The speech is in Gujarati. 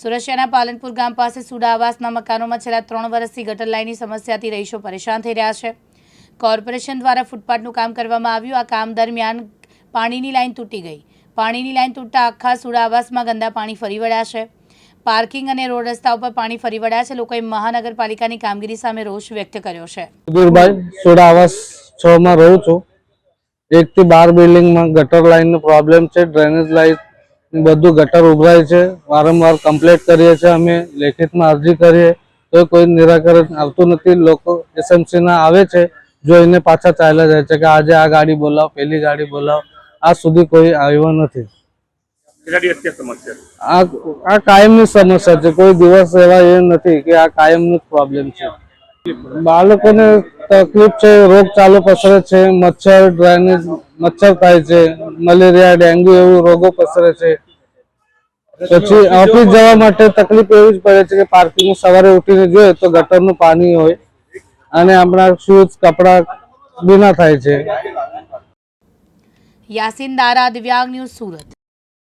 સુરક્ષાના પાલનપુર ગામ પાસે સુડા આવાસના મકાનોમાં છેલ્લા ત્રણ વર્ષથી ગટર લાઇનની સમસ્યાથી રહીશો પરેશાન થઈ રહ્યા છે. કોર્પોરેશન દ્વારા ફૂટપાથનું કામ કરવામાં આવ્યું. આ કામ દરમિયાન પાણીની લાઇન તૂટી ગઈ. પાણીની લાઇન તૂટતા આખા સુડા આવાસમાં ગંદા પાણી ફરી વળ્યા છે. પાર્કિંગ અને રોડ રસ્તા ઉપર પાણી ફરી વળ્યા છે. લોકોએ મહાનગરપાલિકાની કામગીરી સામે રોષ વ્યક્ત કર્યો છે. સુધીરભાઈ સોડા આવાસ છ માં રહું છું. એક થી બાર બિલ્ડિંગમાં ગટર લાઈન નો પ્રોબ્લેમ છે. ડ્રેનેજ લાઈન બધું ગટર ઉભરાય છે. વારંવાર કમ્પ્લેટ કરીએ છીએ અમે લેખિતમાં અરજી કરીએ. તો કોઈ નિરાકરણ આવતું નથી. લોકો એસએમસીના આવે છે જોઈને પાછા ચાલ્યા જાય છે કે આજે આ ગાડી બોલાવો પેલી ગાડી બોલાવો. આ સુધી કોઈ આવ્યો નથી. આ આ કાયમની સમસ્યા છે. કોઈ દિવસ એવા એ નથી કે આ કાયમનો પ્રોબ્લેમ છે. બાળકોને તકલીફ છે રોગચાલો પસરે છે, મચ્છર, ડ્રાયનેજ, મચ્છર થાય છે, મલેરિયા, ડેન્ગ્યુ એવું રોગો પસરે છે. પછી ઓફિસ જવા માટે તકલીફ એવી જ પડે છે કે પાર્કિંગ સવારે ઉઠીને જોઈએ તો ગટરનું પાણી હોય અને આપણા શૂઝ, કપડા ભીના થાય છે. યાસીન દારા દિવ્યાંગ ન્યૂઝ સુરત.